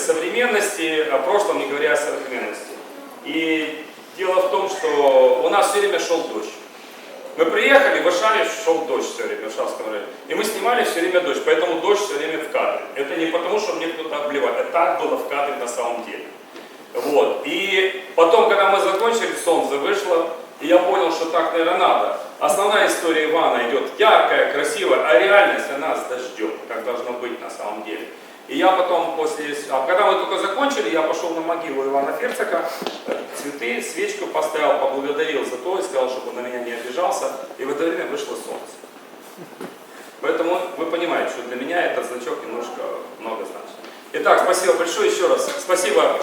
современности, о прошлом не говоря о современности. И дело в том, что у нас все время шел дождь. Мы приехали, в Варшаве шел дождь все время, в Варшавском районе. И мы снимали все время дождь, поэтому дождь все время в кадре. Это не потому, что мне кто-то обливает, это так было в кадре на самом деле. Вот. И потом, когда мы закончили, солнце вышло, и я понял, что так, наверное, надо. Основная история Ивана идет яркая, красивая, а реальность она с дождем, как должно быть на самом деле. И я потом после... А когда мы только закончили, я пошел на могилу Ивана Ферцика, э, цветы, свечку поставил, поблагодарил за то и сказал, чтобы он на меня не обижался. И в это время вышло солнце. Поэтому вы понимаете, что для меня этот значок немножко много значит. Итак, спасибо большое еще раз. Спасибо.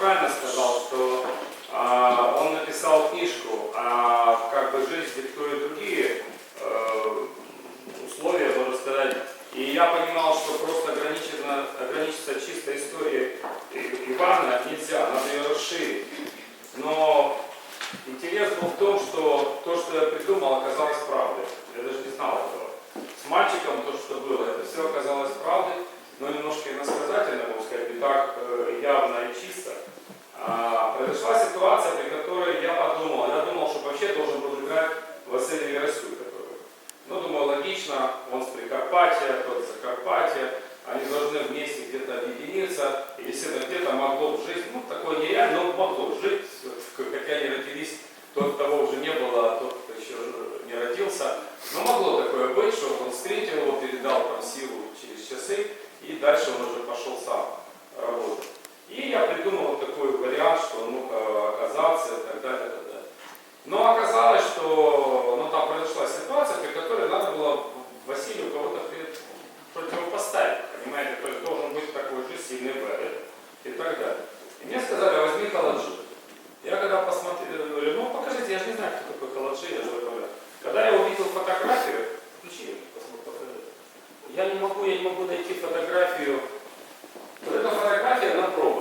Правильно сказал, что а, он написал книжку, а как бы жизнь диктует другие э, условия, можно сказать. И я понимал, что просто ограничено, ограничиться чистой историей Ивана нельзя, надо ее расширить. Но интерес был в том, что то, что я придумал, оказалось правдой. Я даже не знал этого. С мальчиком то, что было, это все оказалось правдой, но немножко иносказательно, можно сказать, не так э, явно и чисто. А, произошла ситуация, при которой я подумал, я думал, что вообще должен был играть Василий который, ну, думаю, логично, он с Прикарпатья, тот с Закарпатья, они должны вместе где-то объединиться, и действительно где-то могло бы жить, ну, такое нереально, но могло жить, как они родились, тот, того уже не было, а тот, кто еще не родился. Но могло такое быть, что он встретил его, передал там силу через часы, и дальше он уже пошел сам работать. И я придумал вот такой вариант, что он мог э, оказаться и так далее, и так далее. Но оказалось, что ну, там произошла ситуация, при которой надо было Василию кого-то пред- противопоставить, понимаете, то есть должен быть такой же сильный Верет и так далее. И мне сказали, возьми Каладжи. Я когда посмотрел, говорю, ну покажите, я же не знаю, кто такой Каладжи, я же в этом вряд. Когда я увидел фотографию, включи, посмотри, покажи. Я не могу, найти фотографию. Вот эта фотография на пробах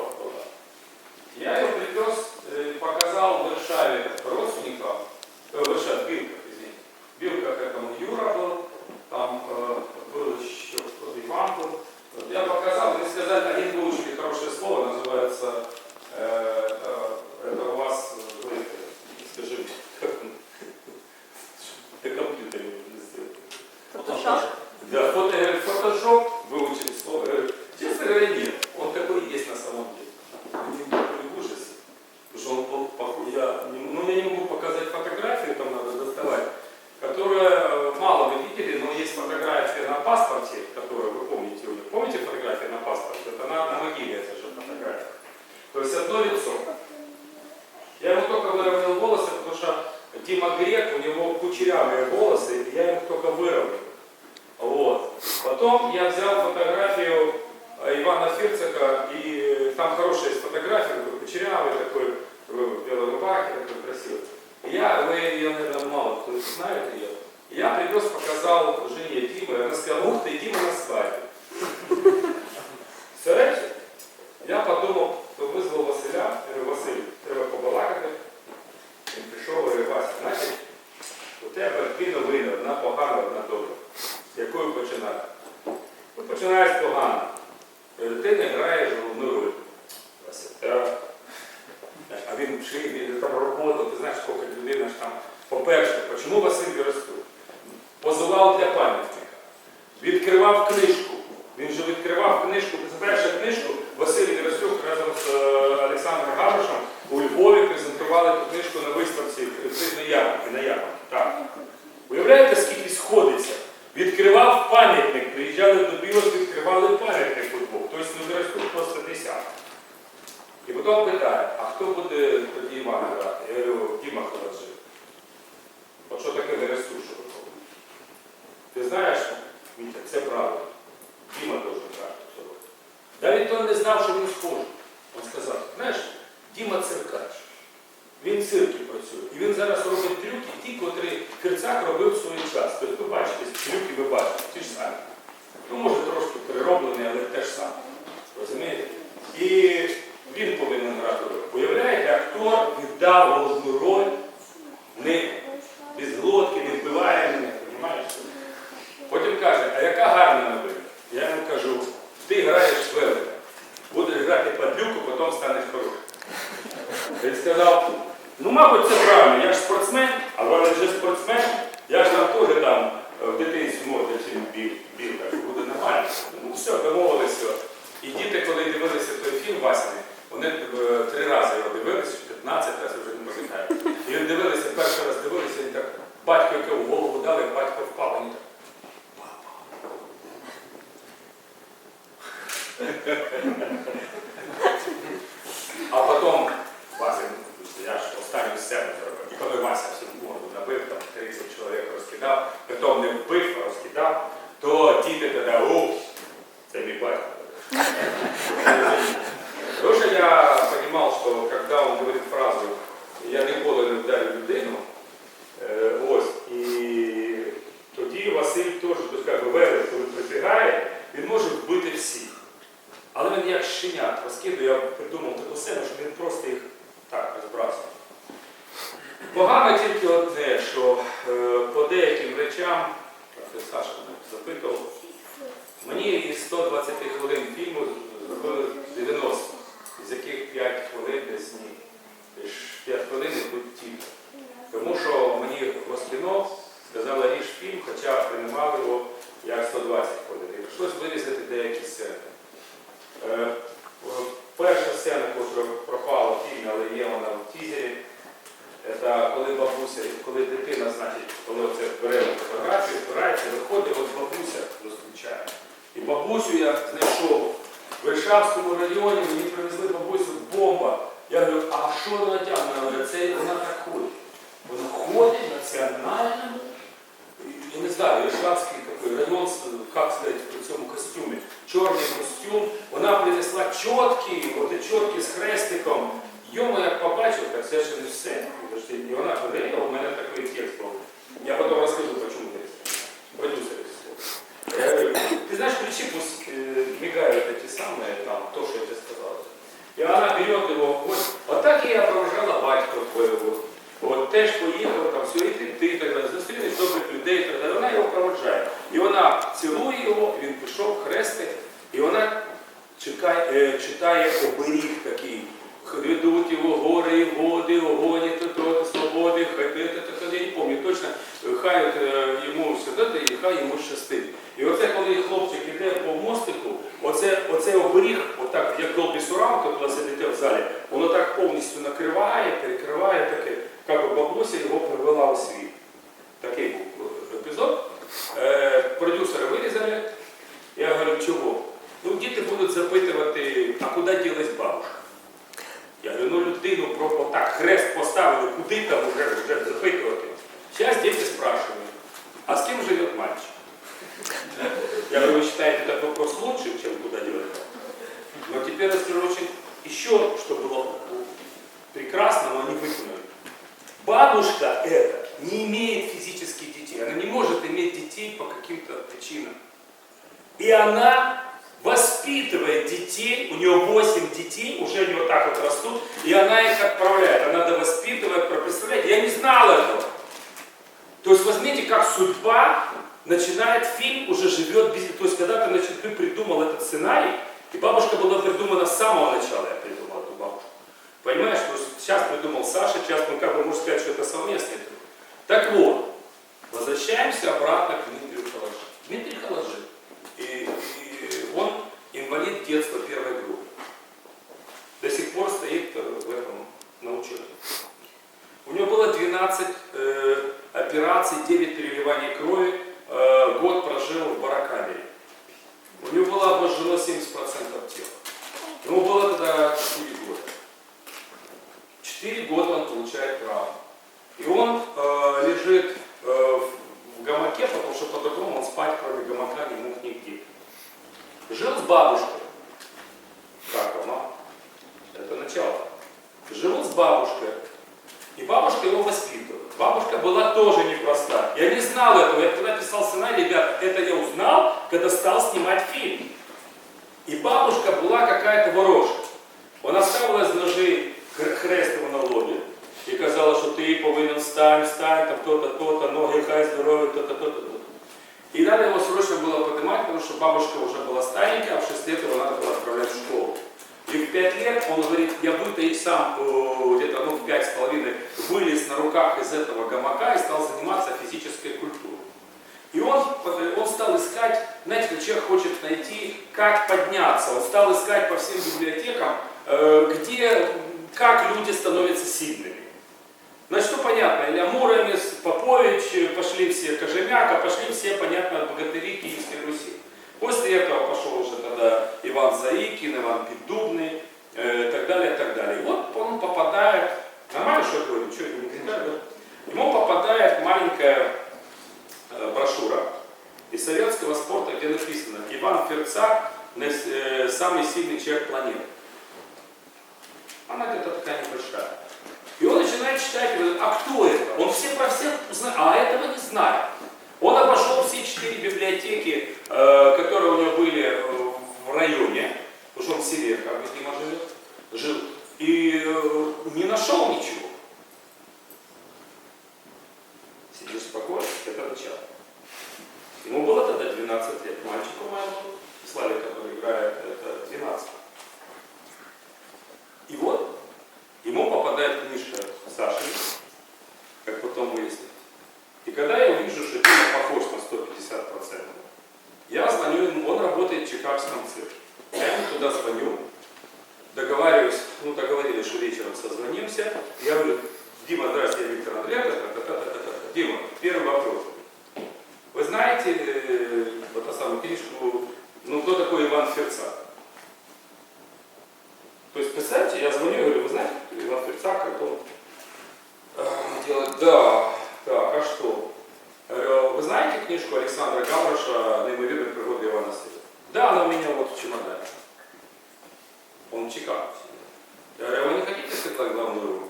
у тебе дві новини, одна погана, одна добра. З якою починати? Ну, починаєш погано. Е, Ти не граєш головну роль. А він шив, він там роботу, ти знаєш, скільки людина ж там. По-перше, чому Василь Віросту? Позував для пам'ятника. Відкривав книжку. Він же відкривав книжку, першу книжку Василь Віростюк разом з е, Олександром Габушем у Львові презентували ту книжку на виставці книжної ярмарки на ярмарці. Так. Уявляєте, скільки сходиться? Відкривав пам'ятник, приїжджали до Біла, відкривали пам'ятник Львов. Тобто не Віростюк просто десятки. І потім питає, а хто буде тоді мати грати Діма Холоджи. От що таке Віростюк, що виходить? Ти знаєш, Вітя, це правда. Діма должен грати цього. Навіть той не знав, що він схожий. Він сказав, знаєш, Діма циркач. Він в циркі працює. І він зараз робить трюки, ті, котрі Кирцак робив в свій час. Тобто ви бачите, трюки ви бачите, ті ж самі. Ну, може, трошки перероблені, але те ж саме. Розумієте? І він повинен грати роль. Уявляєте, актор віддав головну роль, не без глотки, не вбиває мене, розумієш? Потім каже, а яка гарна новина? Я йому кажу, ти граєш велика. Будеш грати падлюку, потім станеш хорошим. Він сказав, ну мабуть, це правильно, я ж спортсмен, а вони вже спортсмен, я ж там теж там в дитинстві може чим біг, біг, так буде нормально. Ну все, домовилися. І діти, коли дивилися той фільм Васяний, вони е, три рази його дивилися, 15 разів вже не пам'ятаю. І він дивилися, перший раз дивилися, і так батько, яке в голову дали, батько впав, він так. А то діти бабусю я знайшов в Варшавському районі, мені привезли бабусю бомба. Я говорю, а що вона тягне? Вона говорить, це вона так ходить. Вона ходить в національному, я не знаю, Варшавський такий район, як сказати, в цьому костюмі. Чорний костюм, вона принесла чотки, от і чотки з хрестиком. Йому як побачив, так це ще не все. І вона говорила, у мене такий текст був. Я потім розкажу, чому не Продюсер Ты знаешь, ключи пусть э, мигают эти самые, там, то, что я тебе сказал. И она берет его, вот, вот так и я провожала батька твоего. От теж поїхав, там все, і ти, ти так далі, зустрілись добрих людей, і так далі. Вона його проводжає. І вона цілує його, він пішов, хрестить, і вона чекає, е, читає оберіг такий. Ведуть його гори і води, огоні, то, свободи, хай те, те, я не пам'ятаю точно, хай е, йому сюди, і хай йому щастить. І оце, коли хлопчик іде по мостику, оце, оце оберіг, отак, як Долбі Сурам, коли сидите в залі, воно так повністю накриває, перекриває таке, як бабуся його привела у світ. Такий був хрест поставили, куди там вже, вже запитувати. Зараз діти спрашивають, а з ким живе мальчик? Я говорю, вы считаете этот вопрос лучшим, чем куда делать? Но теперь расскажу очень еще, что было прекрасно, но они выкинули. Бабушка эта не имеет физических детей. Она не может иметь детей по каким-то причинам. И она воспитывает детей, у нее 8 детей, уже они вот так вот растут, и она их отправляет. Она довоспитывает, представляете, я не знал этого. То есть возьмите, как судьба начинает фильм, уже живет без... То есть когда ты, значит, ты придумал этот сценарий, и бабушка была придумана с самого начала, я придумал эту бабушку. Понимаешь, что сейчас придумал Саша, сейчас мы как бы можно сказать, что это совместный труд. Так вот, возвращаемся обратно к Дмитрию Халаджи. Дмитрий Халаджи, и, и он инвалид детства первой группы. До сих пор стоит э, в этом на учете. У него было 12 э, операций, 9 переливаний крови, э, год прожил в барокамере. У него было обожжено 70% тела. Ему было тогда 4 года. 4 года он получает травму. И он э, лежит э, в, гамаке, потому что по-другому он спать, кроме гамака, не мог нигде. Жил с бабушкой. Как она? Это начало. Жил с бабушкой И бабушка его воспитывала. Бабушка была тоже непроста. Я не знал этого. Я когда писал сценарий, ребят, это я узнал, когда стал снимать фильм. И бабушка была какая-то ворожка. Вона ставила з ножи хр- хрест йому на лобі і казала, що ти повинен встань, встань, там то-то, то-то, ноги хай здорові, то-то, то-то, то-то. И надо его срочно было поднимать, потому что бабушка уже была старенькая, а в 6 лет его надо было отправлять в школу. И в 5 лет он говорит, я вытаить сам э, где-то ну, в 5,5 вылез на руках из этого гамака и стал заниматься физической культурой. И он, он стал искать, знаете, человек хочет найти, как подняться. Он стал искать по всем библиотекам, э, где, как люди становятся сильными. Значит, ну понятно, Илья Муромец, Попович, э, пошли все Кожемяка, пошли все, понятно, богатыри Киевской Руси. После этого пошел уже тогда Иван Заикин, Иван Піддубный, э, и так далее, и так далее. И вот он попадает, нормально, что я говорю, ничего не кричать, да? Ему попадает маленькая э, брошюра из советского спорта, где написано «Иван Ферцак нас- э, самый сильный человек планеты». Она где-то такая небольшая. И он начинает читать, говорит, а кто это? Он все про всех знает, а этого не знает. Он обошел все четыре библиотеки, э, которые у него были э, в районе, потому что он в селе, как Дима живет, жил, и э, не нашел ничего. Сидишь спокойно, это начало. Ему было тогда 12 лет, мальчику моему, Славе, который играет, это 12. И вот ему попадает книжка Саши, как потом выяснилось. И когда я увижу, что Дима похож на 150%, я звоню ему, он работает в Чикагском цирке. Я ему туда звоню, договариваюсь, ну договорились, что вечером созвонимся. Я говорю, Дима, здрасте, я Виктор та-та-та-та-та-та. Дима, первый вопрос. Вы знаете э, вот эту самую книжку, ну кто такой Иван Ферцак? То есть, представьте, я звоню и говорю, вы знаете, Иван Ферцак, как он э, делает, да, так, а что? Я говорю, вы знаете книжку Александра Гавроша «Неимоверные природы Ивана Северова»? Да, она у меня вот в чемодане. Он Чикаго. Я говорю, а вы не хотите сыграть главную роль?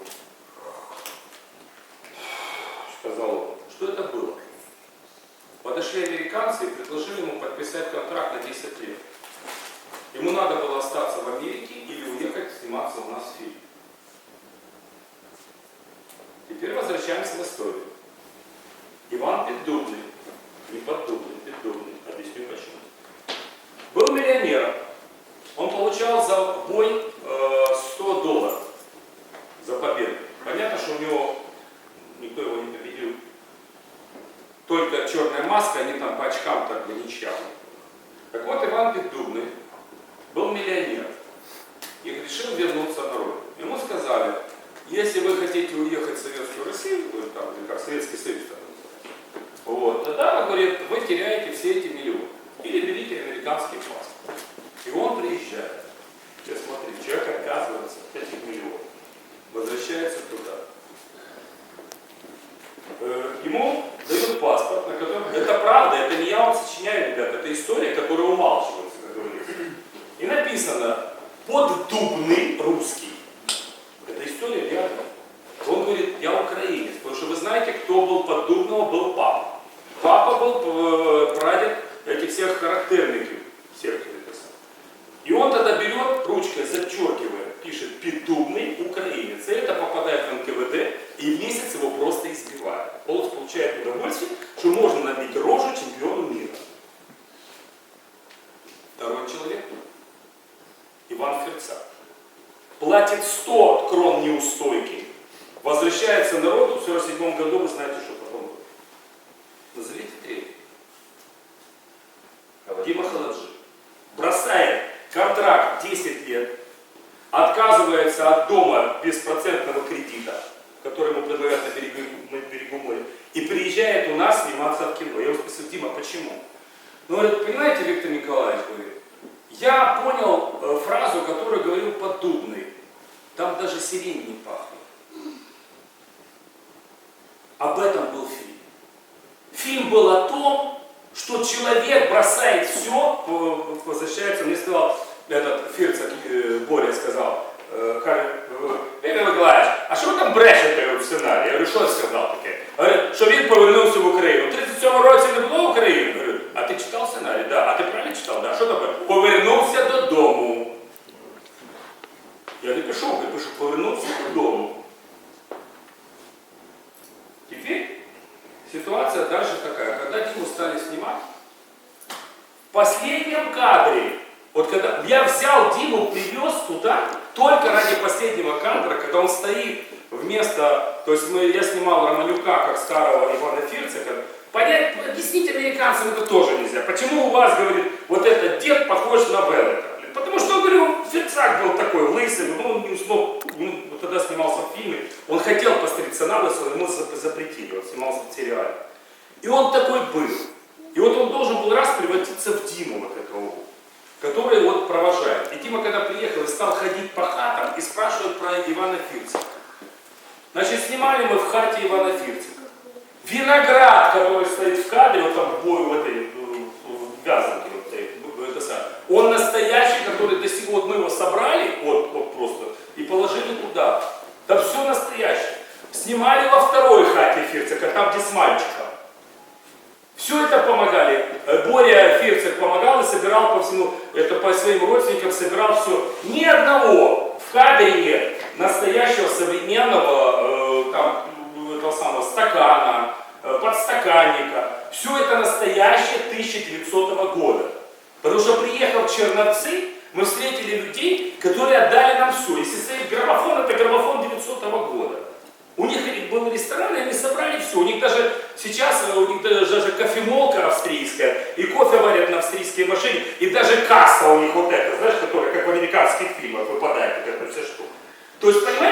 Сказал он, что это было? Подошли американцы и предложили ему подписать контракт на 10 лет. Ему надо было остаться в Америке или уехать сниматься у нас в фильме. Теперь возвращаемся в историю. Иван Піддубный, не Поддубный, Піддубный, объясню почему. Был миллионером. Он получал за бой э, 100 долларов за победу. Понятно, что у него никто его не победил. Только черная маска, они там по очкам так бы ничья. Так вот, Иван Піддубный был миллионер и решил вернуться на родину. Ему сказали, если вы хотите уехать в Советскую Россию, ну, там, или как Советский Союз, там, тогда, говорит, вы теряете все эти миллионы. Или берите американский паспорт. И он приезжает. Сейчас смотри, человек отказывается от этих миллионов. Возвращается туда. Э, Ему дает паспорт, на котором... Это правда, это не я вам сочиняю, ребят, это история, которая умалчивается, как говорится. И написано «поддубный русский». Это история реальная. Он говорит, я украинец, потому что вы знаете, кто был под Дубного, был папа. Папа был э, прадед этих всех характерников, всех самых. И он тогда берет ручкой, зачеркивает, пишет «Піддубный украинец». И это попадает Там даже сирень не пахнет. Об этом был фильм. Фильм был о том, что человек бросает все, возвращается, мне сказал, этот Фирцак, э, Боря сказал, э, каже, э, Виктор Миколаївич, а що ви там брешете в сценарії? Я говорю, що я сказав таке? Говорить, що він повернувся в Україну. У 37 році не було України. Говорю, а ти читав сценарій? Да. А ти правильно читав? Да. Що таке? Повернувся додому. Я не пішов, я пишу, повернувся додому. Теперь ситуация дальше такая. Когда Диму стали снимать, в последнем кадре, вот когда я взял Диму, привез туда, только ради последнего кадра, когда он стоит вместо, то есть мы, я снимал Романюка как старого Ивана Фирцика, понять, объяснить американцам это тоже нельзя. Почему у вас, говорит, вот этот дед похож на Беллета? Фирцак был такой лысый, ну, он не смог, ну, тогда снимался в фильме, он хотел постричься на лысо, ему за- запретили, он снимался в сериале. И он такой был. И вот он должен был раз превратиться в Диму вот этого, который вот провожает. И Дима, когда приехал и стал ходить по хатам и спрашивать про Ивана Фирцика. Значит, снимали мы в хате Ивана Фирцика. Виноград, который стоит в кадре, вот там в бою в этой, в вязанке, вот этой, в- это самое, он настоящий, который до сих вот мы его собрали, вот, вот просто, и положили туда. Там все настоящее. Снимали во второй хате Фирцика, там где с мальчиком. Все это помогали. Э, Боря Фирцик помогал и собирал по всему, это по своим родственникам собирал все. Ни одного в кадре нет настоящего современного э, там, этого самого стакана, э, подстаканника. Все это настоящее 1900 года. Потому что приехав в Черновцы, мы встретили людей, которые отдали нам все. Если стоит граммофон, это граммофон 900 года. У них был ресторан, и они собрали все. У них даже сейчас, э, у них даже, кофемолка австрийская, и кофе варят на австрийской машине, и даже касса у них вот эта, знаешь, которая как в американских фильмах выпадает, вот это все что. То есть, понимаешь,